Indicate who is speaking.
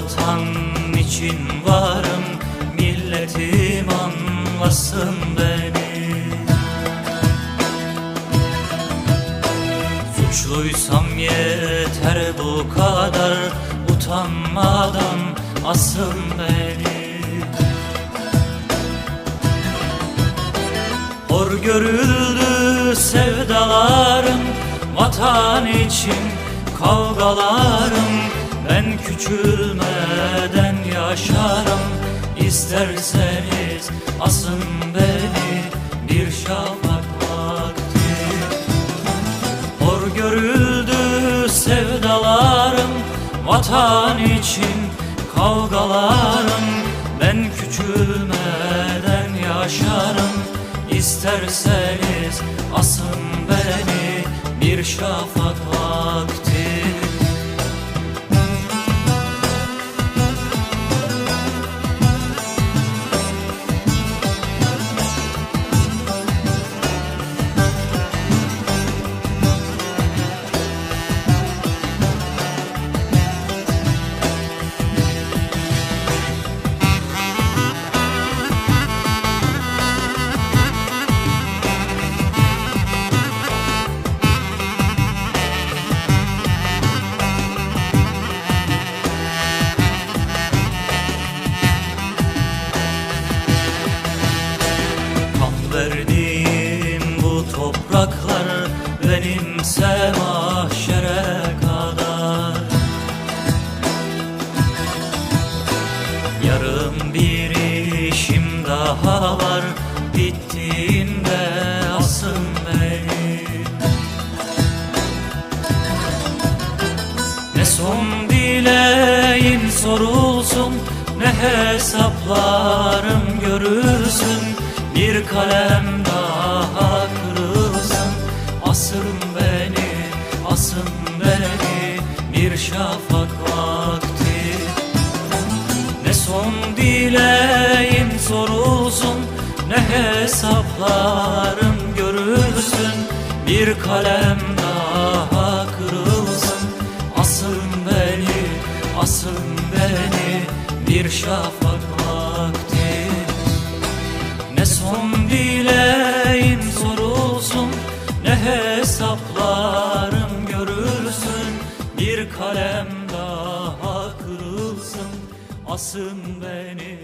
Speaker 1: vatan için varım Milletim anlasın beni. Suçluysam yeter bu kadar Utanmadan asın beni. Hor görüldü sevdalarım Vatan için kavgalarım ben küçülmeden yaşarım. İsterseniz asın beni Bir şafak vakti. Hor görüldü sevdalarım Vatan için kavgalarım. Ben küçülmeden yaşarım. İsterseniz asın beni bir şafak vakti verdiğim bu topraklar benimse mahşere kadar. Yarın bir işim daha var bittiğinde asın beni. Ne son dileğin sorulsun Ne hesaplarım görülsün kalem daha kırılsın Asın beni, asın beni Bir şafak vakti. Ne son dileğin sorulsun Ne hesaplarım görülsün. Bir kalem daha kırılsın Asın beni, asın beni Bir şafak hesaplarım görülsün. Bir kalem daha kırılsın. Asın beni,